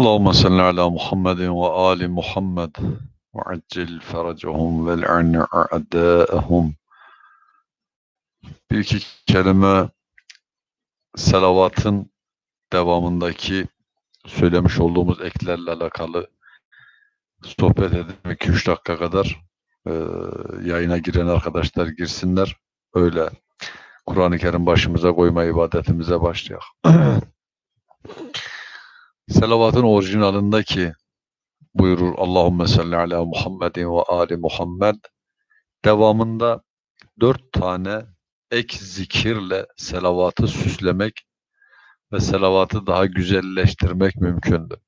Allahümme salli ala Muhammedin ve ali Muhammed ve accil feracahum vel arni. Bir iki kelime selavatın devamındaki söylemiş olduğumuz eklerle alakalı sohbet edip 2-3 dakika kadar e, yayına giren arkadaşlar girsinler. Öyle Kur'an-ı Kerim başımıza koyma ibadetimize başlayalım. Selavatın orijinalindeki buyurur Allahümme salli ala Muhammedin ve ali Muhammed. Devamında dört tane ek zikirle selavatı süslemek ve selavatı daha güzelleştirmek mümkündür.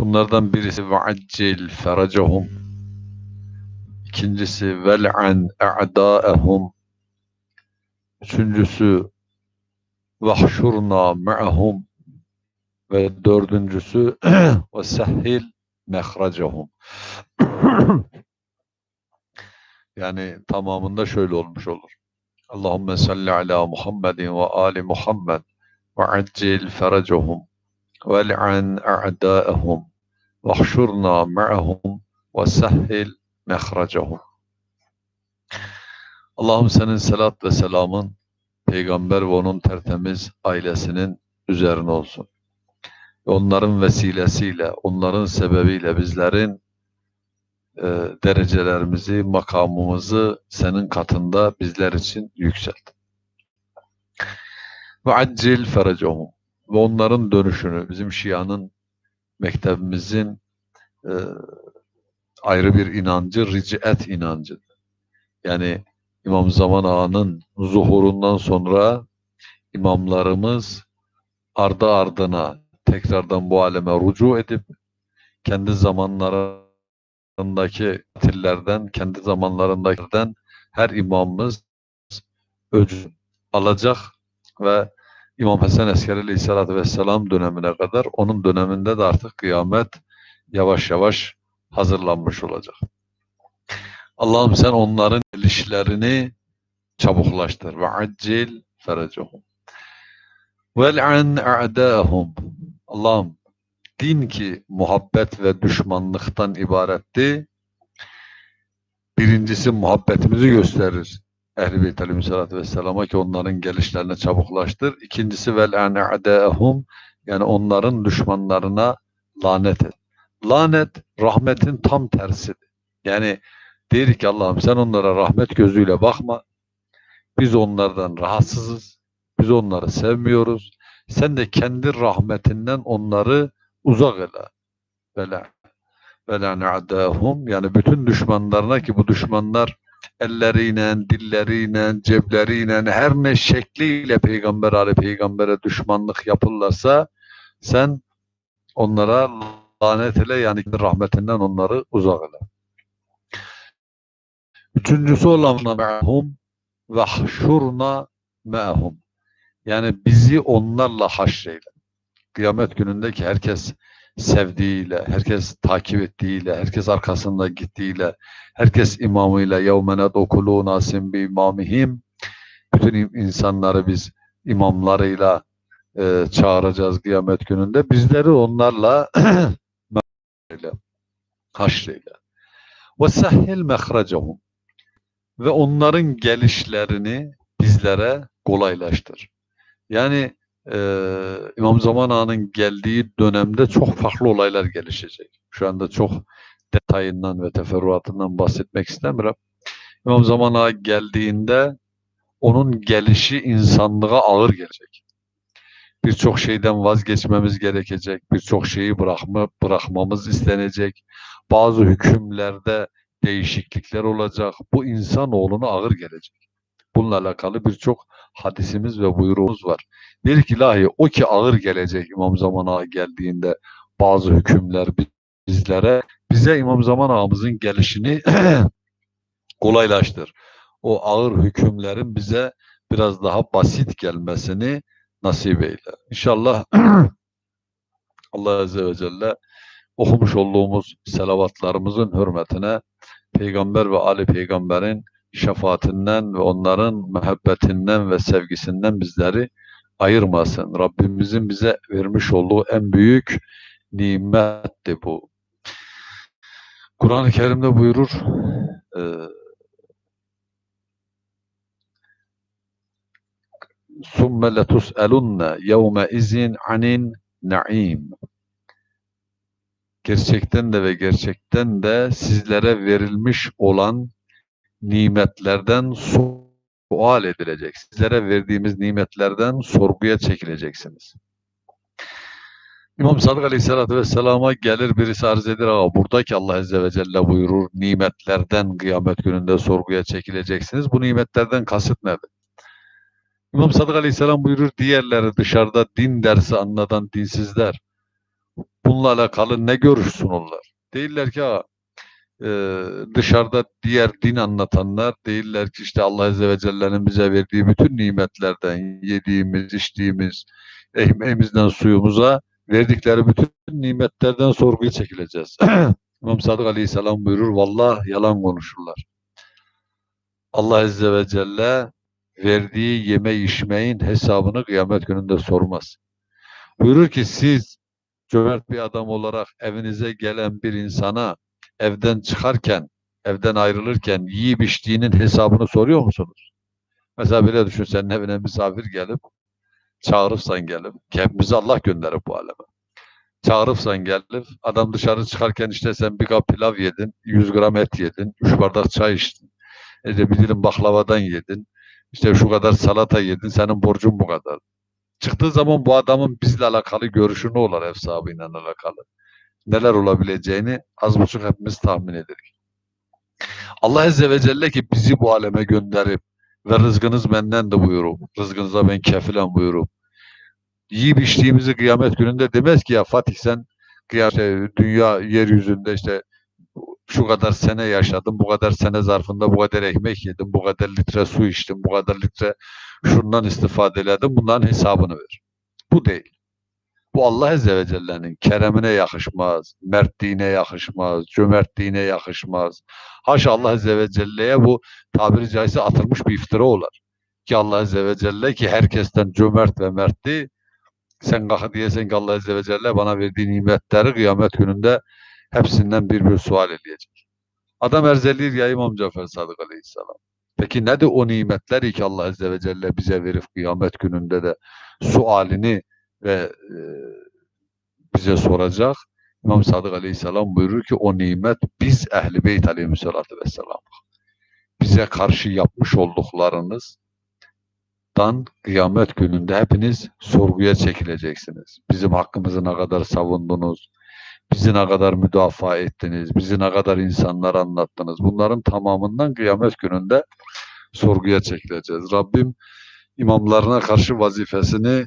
Bunlardan birisi ve'accil feracahum ikincisi vel'an a'da'ehum üçüncüsü vahşurna ma'ahum ve dördüncüsü ve sehil mehracahum. yani tamamında şöyle olmuş olur. Allahümme salli ala Muhammedin ve ali Muhammed ve accil feracahum ve li'an a'da'ahum ve hşurna ma'ahum ve sehil mehracahum. Allah'ım senin selat ve selamın peygamber ve onun tertemiz ailesinin üzerine olsun onların vesilesiyle, onların sebebiyle bizlerin e, derecelerimizi, makamımızı senin katında bizler için yükselt. Ve accil feracahum ve onların dönüşünü, bizim Şia'nın mektebimizin e, ayrı bir inancı, ric'et inancıdır. Yani İmam Zaman Ağa'nın zuhurundan sonra imamlarımız ardı ardına tekrardan bu aleme rucu edip kendi zamanlarındaki tillerden, kendi zamanlarındakilerden her imamımız öcü alacak ve İmam Hasan Eskeri Aleyhisselatü Vesselam dönemine kadar onun döneminde de artık kıyamet yavaş yavaş hazırlanmış olacak. Allah'ım sen onların gelişlerini çabuklaştır ve accil ferecehum. Vel'an a'dâhum Allah'ım din ki muhabbet ve düşmanlıktan ibaretti. Birincisi muhabbetimizi gösterir. Ehl-i Beyt Aleyhisselatü Vesselam'a ki onların gelişlerine çabuklaştır. İkincisi vel a'dâhum yani onların düşmanlarına lanet et. Lanet rahmetin tam tersidir. Yani der ki Allah'ım sen onlara rahmet gözüyle bakma. Biz onlardan rahatsızız. Biz onları sevmiyoruz. Sen de kendi rahmetinden onları uzak ele. Vela vela na'dahum yani bütün düşmanlarına ki bu düşmanlar elleriyle, dilleriyle, cebleriyle her ne şekliyle peygamber ali peygambere düşmanlık yapırlarsa sen onlara lanet ile yani rahmetinden onları uzak ele. Üçüncüsü olan me'hum ve hşurna me'hum yani bizi onlarla haşreyle. Kıyamet günündeki herkes sevdiğiyle, herkes takip ettiğiyle, herkes arkasında gittiğiyle, herkes imamıyla yevmene dokulu nasim bi imamihim bütün insanları biz imamlarıyla e, çağıracağız kıyamet gününde. Bizleri onlarla haşreyle. Ve sahil mehrecehum ve onların gelişlerini bizlere kolaylaştır. Yani e, İmam Zaman Ağa'nın geldiği dönemde çok farklı olaylar gelişecek. Şu anda çok detayından ve teferruatından bahsetmek istemiyorum. İmam Zaman Ağa geldiğinde onun gelişi insanlığa ağır gelecek. Birçok şeyden vazgeçmemiz gerekecek. Birçok şeyi bırakma, bırakmamız istenecek. Bazı hükümlerde değişiklikler olacak. Bu insanoğluna ağır gelecek. Bununla alakalı birçok hadisimiz ve buyruğumuz var. Bir ki ilahi o ki ağır gelecek İmam Zaman Ağa geldiğinde bazı hükümler bizlere bize İmam Zaman Ağamızın gelişini kolaylaştır. O ağır hükümlerin bize biraz daha basit gelmesini nasip eyle. İnşallah Allah Azze ve Celle okumuş olduğumuz selavatlarımızın hürmetine Peygamber ve Ali Peygamber'in şefaatinden ve onların muhabbetinden ve sevgisinden bizleri ayırmasın. Rabbimizin bize vermiş olduğu en büyük nimetti bu. Kur'an-ı Kerim'de buyurur e, ثُمَّ لَتُسْأَلُنَّ يَوْمَ izin anin naim. Gerçekten de ve gerçekten de sizlere verilmiş olan nimetlerden sual edilecek. Sizlere verdiğimiz nimetlerden sorguya çekileceksiniz. İmam Sadık Aleyhisselatü Vesselam'a gelir birisi arz eder ama buradaki Allah Azze ve Celle buyurur nimetlerden kıyamet gününde sorguya çekileceksiniz. Bu nimetlerden kasıt nedir? İmam Sadık Aleyhisselam buyurur diğerleri dışarıda din dersi anlatan dinsizler. Bununla alakalı ne görüş sunurlar? Değiller ki ha, e, dışarıda diğer din anlatanlar değiller ki işte Allah Azze ve Celle'nin bize verdiği bütün nimetlerden yediğimiz, içtiğimiz, ekmeğimizden suyumuza verdikleri bütün nimetlerden sorguya çekileceğiz. İmam Sadık Aleyhisselam buyurur, vallah yalan konuşurlar. Allah Azze ve Celle verdiği yeme içmeyin hesabını kıyamet gününde sormaz. Buyurur ki siz cömert bir adam olarak evinize gelen bir insana evden çıkarken, evden ayrılırken yiyip içtiğinin hesabını soruyor musunuz? Mesela böyle düşün senin evine misafir gelip çağırırsan gelip ki hepimizi Allah gönderir bu aleme. Çağırırsan gelip adam dışarı çıkarken işte sen bir kap pilav yedin, 100 gram et yedin, 3 bardak çay içtin. işte bir dilim baklavadan yedin. İşte şu kadar salata yedin, senin borcun bu kadar. Çıktığı zaman bu adamın bizle alakalı görüşü ne olur ev sahibiyle alakalı? Neler olabileceğini az buçuk hepimiz tahmin ederiz. Allah Azze ve Celle ki bizi bu aleme gönderip ve rızkınız benden de buyurup, rızkınıza ben kefilen buyurup, yiyip içtiğimizi kıyamet gününde demez ki ya Fatih sen kıyamet, şey, dünya yeryüzünde işte şu kadar sene yaşadım, bu kadar sene zarfında bu kadar ekmek yedim, bu kadar litre su içtim, bu kadar litre şundan istifade edelim, bunların hesabını ver. Bu değil. Bu Allah Azze ve Celle'nin keremine yakışmaz, mertliğine yakışmaz, cömertliğine yakışmaz. Haşa Allah Azze ve Celle'ye bu tabiri caizse atılmış bir iftira olar. Ki Allah Azze ve Celle ki herkesten cömert ve mertli, sen kalk diyesen ki Allah Azze ve Celle bana verdiği nimetleri kıyamet gününde hepsinden bir bir sual edecek. Adam erzelir ya İmam Cafer Sadık Aleyhisselam. Peki nedir o nimetler ki Allah Azze ve Celle bize verip kıyamet gününde de sualini ve e, bize soracak. İmam Sadık Aleyhisselam buyurur ki o nimet biz Ehli Beyt Aleyhisselatü Vesselam bize karşı yapmış olduklarınızdan kıyamet gününde hepiniz sorguya çekileceksiniz. Bizim hakkımızı ne kadar savundunuz, bizi ne kadar müdafaa ettiniz, bizi ne kadar insanlar anlattınız. Bunların tamamından kıyamet gününde sorguya çekileceğiz. Rabbim imamlarına karşı vazifesini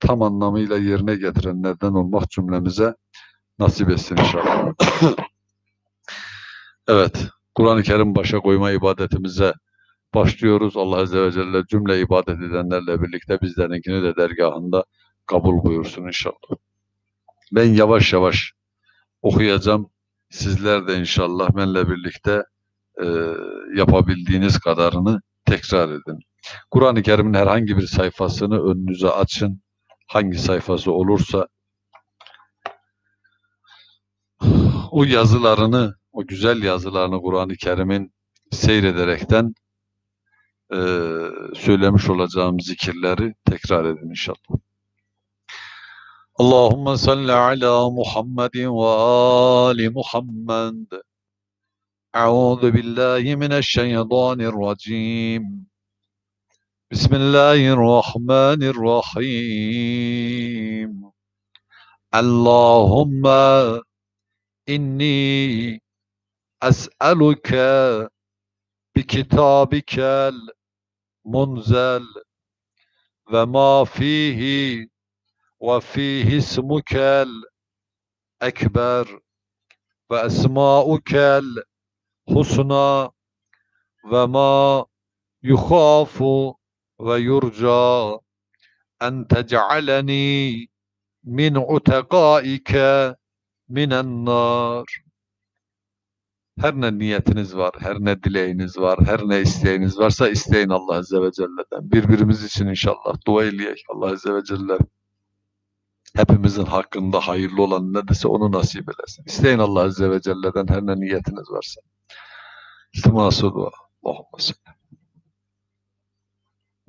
tam anlamıyla yerine getirenlerden olmak cümlemize nasip etsin inşallah. evet, Kur'an-ı Kerim başa koyma ibadetimize başlıyoruz. Allah Azze ve Celle cümle ibadet edenlerle birlikte bizlerinkini de dergahında kabul buyursun inşallah. Ben yavaş yavaş okuyacağım. Sizler de inşallah benimle birlikte e, yapabildiğiniz kadarını tekrar edin. Kur'an-ı Kerim'in herhangi bir sayfasını önünüze açın hangi sayfası olursa o yazılarını, o güzel yazılarını Kur'an-ı Kerim'in seyrederekten e, söylemiş olacağım zikirleri tekrar edin inşallah. Allahümme salli ala Muhammedin ve ali Muhammed. Euzu billahi mineşşeytanirracim. بسم الله الرحمن الرحيم. اللهم إني أسألك بكتابك المنزل وما فيه وفيه اسمك الأكبر وأسماؤك الحسنى وما يخاف ve yurca en tec'aleni min utekaike minen nar. Her ne niyetiniz var, her ne dileğiniz var, her ne isteğiniz varsa isteyin Allah Azze ve Celle'den. Birbirimiz için inşallah dua eleyek Allah Azze ve Celle. hepimizin hakkında hayırlı olan ne dese onu nasip eylesin. İsteyin Allah Azze ve Celle'den her ne niyetiniz varsa. İltiması dua. Allahümme salli.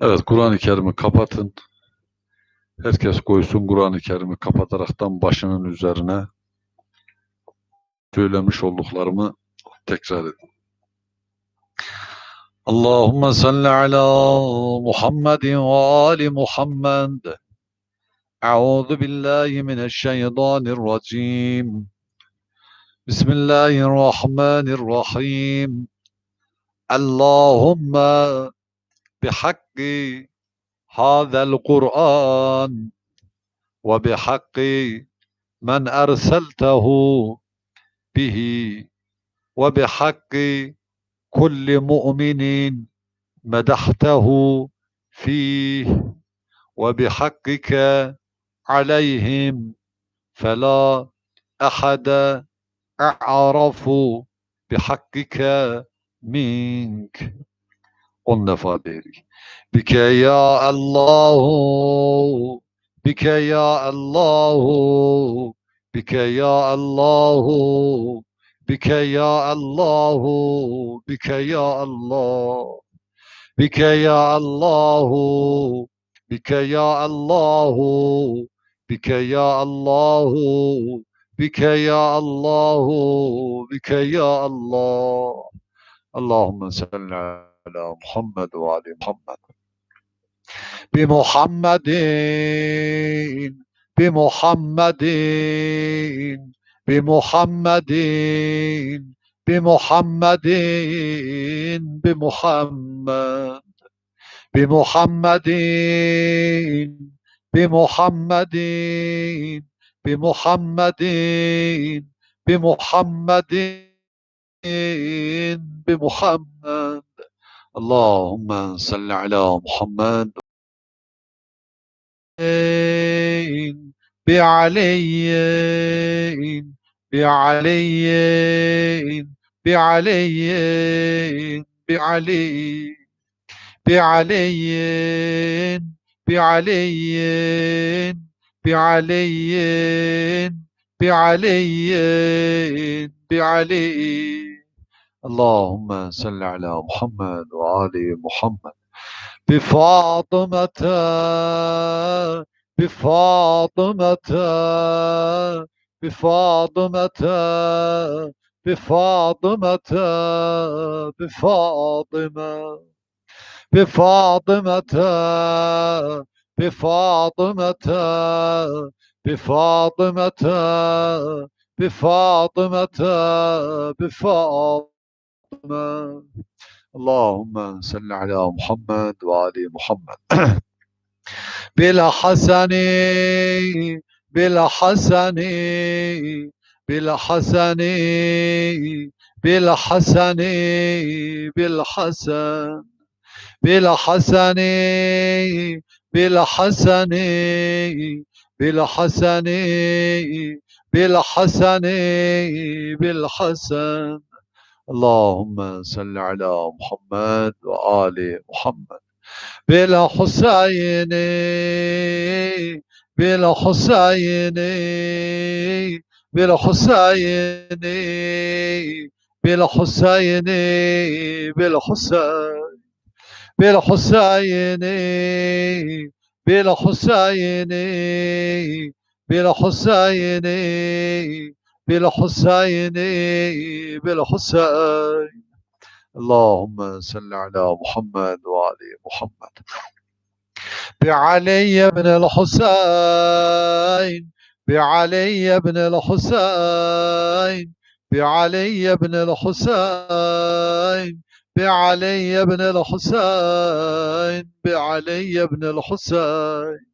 Evet, Kur'an-ı Kerim'i kapatın. Herkes koysun Kur'an-ı Kerim'i kapataraktan başının üzerine söylemiş olduklarımı tekrar edin. Allahümme salli ala Muhammedin ve ali Muhammed. Euzu billahi mineşşeytanirracim. Bismillahirrahmanirrahim. Allahümme بحق هذا القرآن وبحق من أرسلته به وبحق كل مؤمن مدحته فيه وبحقك عليهم فلا أحد أعرف بحقك منك. On defa dedik. Bike ya Allahu, bike ya Allahu, bike ya Allahu, bike ya Allahu, bike ya Allah, bike ya Allahu, bike ya Allahu, bike ya Allahu, bike ya Allahu, bike ya Allah. Allahümme salli ala Muhammed ve ali Muhammed. Bi Muhammedin, bi Muhammedin, bi Muhammedin, bi Muhammedin, bi اللهم صل على محمد. بعلي بعلي بعلي بعلي بعلي بعلي بعلي بعلي بعلي. اللهم صل على محمد وآل محمد. بفاطمة بفاطمة بفاطمة بفاطمة بفاطمة. بفاطمة بفاطمة بفاطمة بفاطمة بفاطمة. اللهم صل على محمد وآل محمد. بالحسن بالحسن بالحسن بالحسن بالحسن بالحسن بالحسن بالحسن بالحسن بالحسن. اللهم صل على محمد وآل محمد. بالحسين بالحسين بالحسين بالحسين بالحسين بالحسين بالحسين بالحسين بالحسين بالحسين. اللهم صل على محمد وآل محمد. بعلي بن الحسين بعلي بن الحسين بعلي بن الحسين بعلي بن الحسين بعلي بن الحسين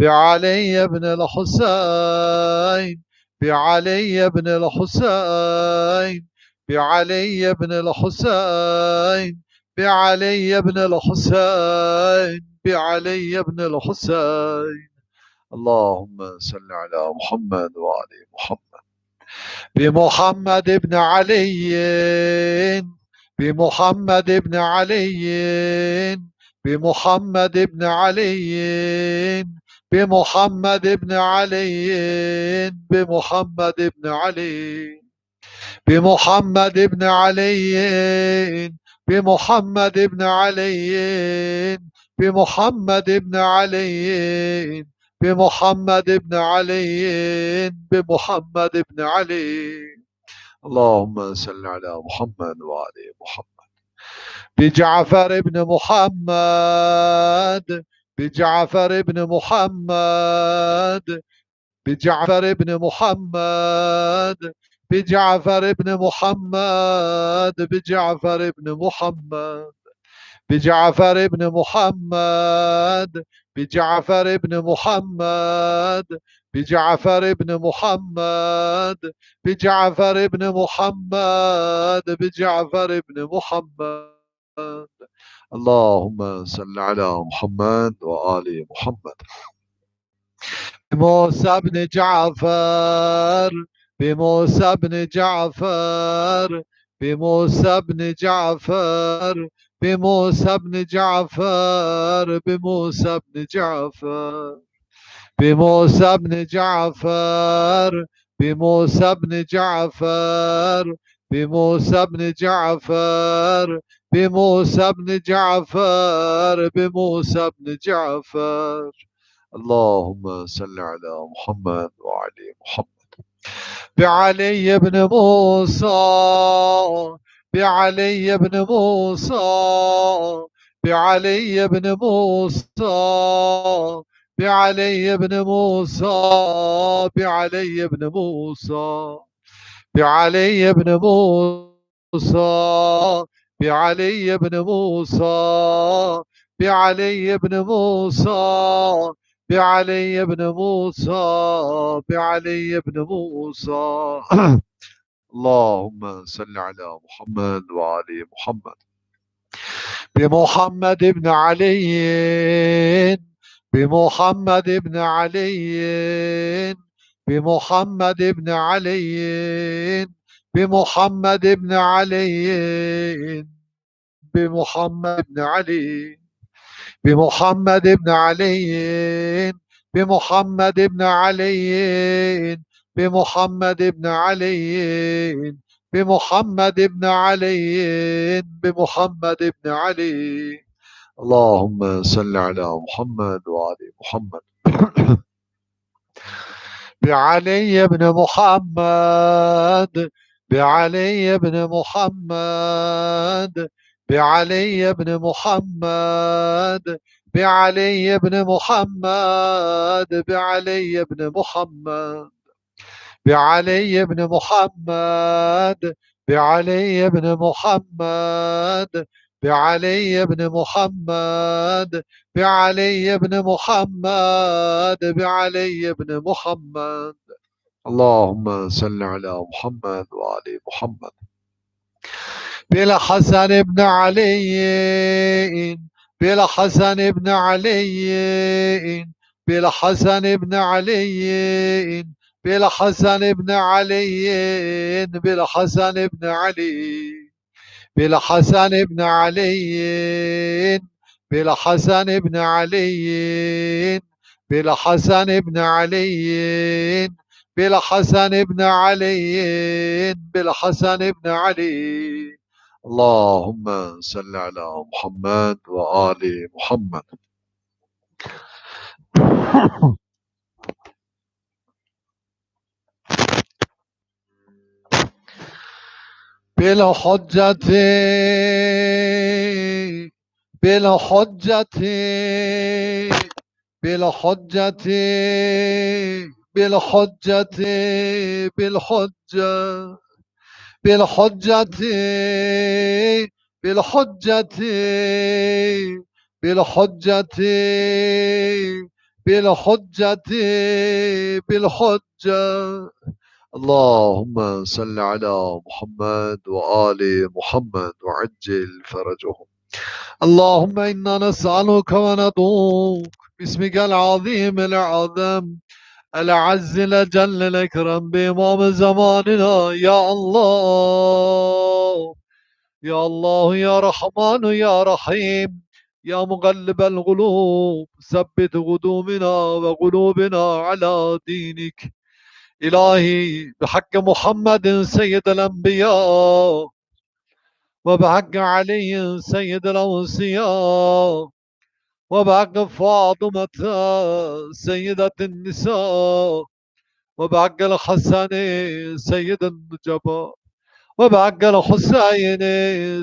بعلي بن الحسين. بعلي بن الحسين بعلي بن الحسين بعلي بن الحسين بعلي بن الحسين. اللهم صل على محمد وآل محمد. بمحمد بن علي بمحمد بن علي بمحمد بن علي. بمحمد بن علي بمحمد بن علي بمحمد بن علي بمحمد بن علي بمحمد بن علي بمحمد بن علي بمحمد بن علي. اللهم صل على محمد وآل محمد. بجعفر بن محمد بجعفر بن محمد بجعفر بن محمد بجعفر بن محمد بجعفر بن محمد بجعفر بن محمد بجعفر بن محمد بجعفر بن محمد بجعفر بن محمد بجعفر بن محمد. اللهم صل على محمد وآل محمد. بموسى بن جعفر بموسى بن جعفر بموسى بن جعفر بموسى بن جعفر بموسى بن جعفر بموسى بن جعفر بموسى بن جعفر بموسى بن جعفر بموسى بن جعفر بموسى بن جعفر. اللهم صل على محمد وعلى محمد. بعلي بن موسى بعلي بن موسى بعلي بن موسى بعلي بن موسى بعلي بن موسى بعلي بن موسى بعلي بن موسى بعلي بن موسى بعلي بن موسى بعلي بن موسى. اللهم صل على محمد وعلى محمد. بمحمد بن علي بمحمد بن علي بمحمد بن علي. بمحمد بن علي بمحمد بن علي بمحمد بن علي بمحمد بن علي بمحمد بن علي بمحمد بن علي بمحمد بن علي. اللهم صل على محمد وآل محمد. بعلي بن محمد بعلي بن محمد بعلي بن محمد بعلي بن محمد بعلي بن محمد بعلي بن محمد بعلي بن محمد بعلي بن محمد بعلي بن محمد بعلي بن محمد. اللهم صل على محمد وآل محمد. بالحسن بن علي بالحسن بن علي بالحسن بن علي بالحسن بن علي بالحسن بن علي بالحسن بن علي بالحسن بن علي بالحسن بن علي بالحسن بن علي بالحسن بن علي. اللهم صل على محمد وآل محمد. بالحجة بالحجة بالحجة. بالحجة بالحجة بالحجة بالحجة بالحجة بالحجة بالحجة. اللهم صل على محمد وآل محمد وعجل فرجهم. اللهم إنا نسألك وندعوك باسمك العظيم العظم العز الأجل الأكرم بإمام زماننا يا الله. يا الله يا رحمن يا رحيم. يا مقلب القلوب ثبت قدومنا وقلوبنا على دينك. إلهي بحق محمد سيد الأنبياء وبحق علي سيد الأوصياء. وبحق فاطمة سيدة النساء وبحق الحسن سيد النجباء وبحق الحسين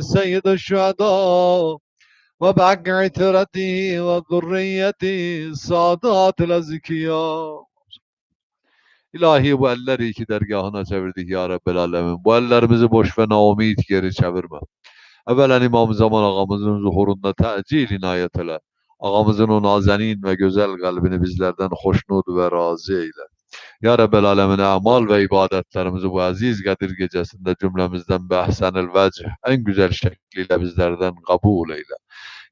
سيد الشهداء وبحق عترتي وذريتي سادات الأزكياء İlahi bu elleri iki dergahına çevirdik ya Rabbel Alemin. Bu ellerimizi boş ve naumid geri çevirme. Evvelen İmam Zaman ağamızın zuhurunda tecil inayet ele. Ağamızın o nazenin ve güzel kalbini bizlerden hoşnut ve razı eyle. Ya Rabbel Alemin amal ve ibadetlerimizi bu aziz Kadir gecesinde cümlemizden behsenil vecih en güzel şekliyle bizlerden kabul eyle.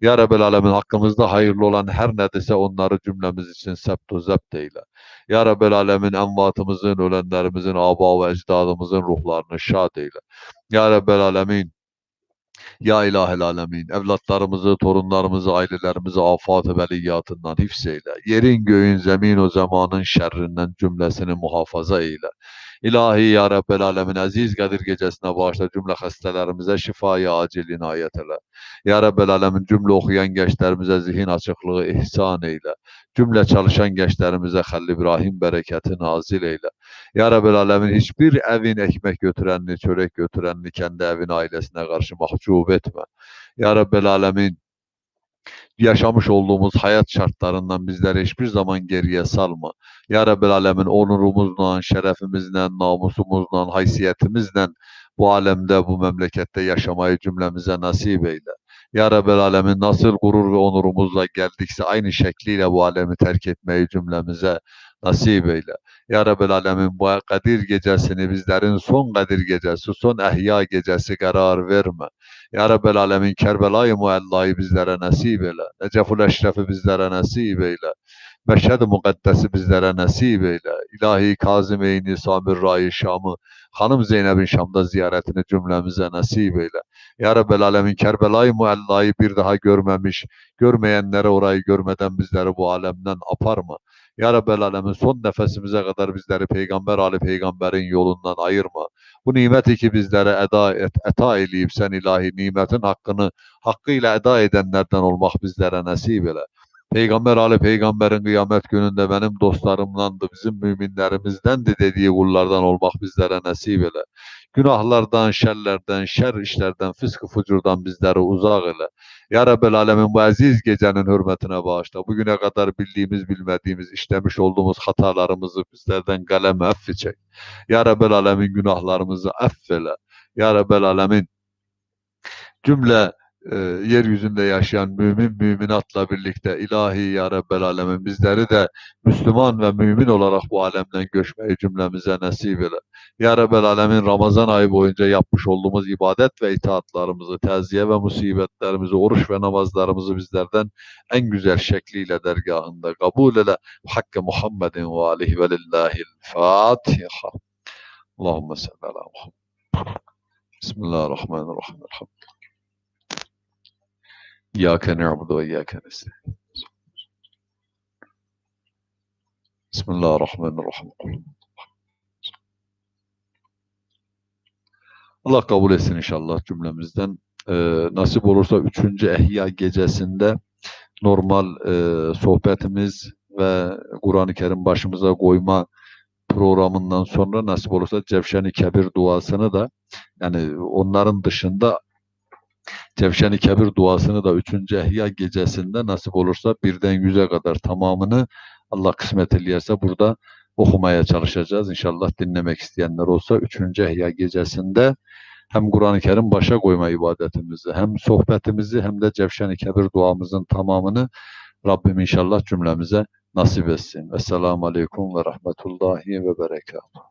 Ya Rabbel Alemin hakkımızda hayırlı olan her ne dese onları cümlemiz için sept zept eyle. Ya Rabbel Alemin envatımızın, ölenlerimizin, aba ve ecdadımızın ruhlarını şad eyle. Ya Rabbel Alemin ya İlahel Alemin, evlatlarımızı, torunlarımızı, ailelerimizi afat-ı beliyatından hifz. Yerin, göğün, zemin o zamanın şerrinden cümlesini muhafaza eyle. İlahi Ya Rabbel Alemin, aziz Kadir gecesine bağışla cümle hastalarımıza şifayı acil inayet eyle. Ya Rabbel Alemin, cümle okuyan gençlerimize zihin açıklığı ihsan eyle. Cümle çalışan gençlerimize Halil İbrahim bereketi nazil eyle. Ya Rabbel Alemin hiçbir evin ekmek götürenini, çörek götürenini kendi evin ailesine karşı mahcup etme. Ya Rabbel Alemin yaşamış olduğumuz hayat şartlarından bizleri hiçbir zaman geriye salma. Ya Rabbel Alemin onurumuzla, şerefimizle, namusumuzla, haysiyetimizle bu alemde, bu memlekette yaşamayı cümlemize nasip eyle. Ya Rabbel Alemin nasıl gurur ve onurumuzla geldikse aynı şekliyle bu alemi terk etmeyi cümlemize nasip eyle. Ya Rabbel Alemin bu Kadir gecesini bizlerin son Kadir gecesi, son ehya gecesi karar verme. Ya Rabbel Alemin Kerbela-i Mualla'yı bizlere nasip eyle. Neceful Eşref'i bizlere nasip eyle. Meşhed-i Mukaddes'i bizlere nasip eyle. İlahi Kazım-i Samir Rai Şam'ı, Hanım Zeynep'in Şam'da ziyaretini cümlemize nasip eyle. Ya Rabbel Alemin Kerbela-i Mualla'yı bir daha görmemiş, görmeyenlere orayı görmeden bizleri bu alemden aparma. Ya Rabbel Alemin son nefesimize kadar bizleri Peygamber Ali Peygamber'in yolundan ayırma. Bu nimeti ki bizlere eda et, eta eyleyip sen ilahi nimetin hakkını hakkıyla eda edenlerden olmak bizlere nasip eyle. Peygamber Ali Peygamber'in kıyamet gününde benim dostlarımdandı, bizim müminlerimizdendi dediği kullardan olmak bizlere nasip eyle. Günahlardan, şerlerden, şer işlerden, fıskı fucurdan bizleri uzak eyle. Ya Rabbel Alemin bu aziz gecenin hürmetine bağışla. Bugüne kadar bildiğimiz bilmediğimiz işlemiş olduğumuz hatalarımızı bizlerden kalem affi çek. Ya Rabbel Alemin günahlarımızı affeyle. Ya Rabbel Alemin cümle e, yeryüzünde yaşayan mümin müminatla birlikte ilahi ya Rabbel Alemin bizleri de Müslüman ve mümin olarak bu alemden göçmeyi cümlemize nasip eyle. Ya Rabbel Alemin Ramazan ayı boyunca yapmış olduğumuz ibadet ve itaatlarımızı, teziye ve musibetlerimizi, oruç ve namazlarımızı bizlerden en güzel şekliyle dergahında kabul eyle. Hakkı Muhammedin ve alihi ve lillahil Fatiha. Allahümme salli ala Muhammed. Bismillahirrahmanirrahim. Elhamdülillah. İyyâke na'budu ve iyyâke nestaîn. Bismillahirrahmanirrahim. Allah kabul etsin inşallah cümlemizden. Ee, nasip olursa üçüncü ehya gecesinde normal e, sohbetimiz ve Kur'an-ı Kerim başımıza koyma programından sonra nasip olursa Cevşen-i Kebir duasını da yani onların dışında Cevşen-i Kebir duasını da üçüncü ehya gecesinde nasip olursa birden yüze kadar tamamını Allah kısmet ederse burada okumaya çalışacağız. İnşallah dinlemek isteyenler olsa üçüncü ehya gecesinde hem Kur'an-ı Kerim başa koyma ibadetimizi, hem sohbetimizi hem de Cevşen-i Kebir duamızın tamamını Rabbim inşallah cümlemize nasip etsin. Esselamu Aleyküm ve Rahmetullahi ve Berekatuhu.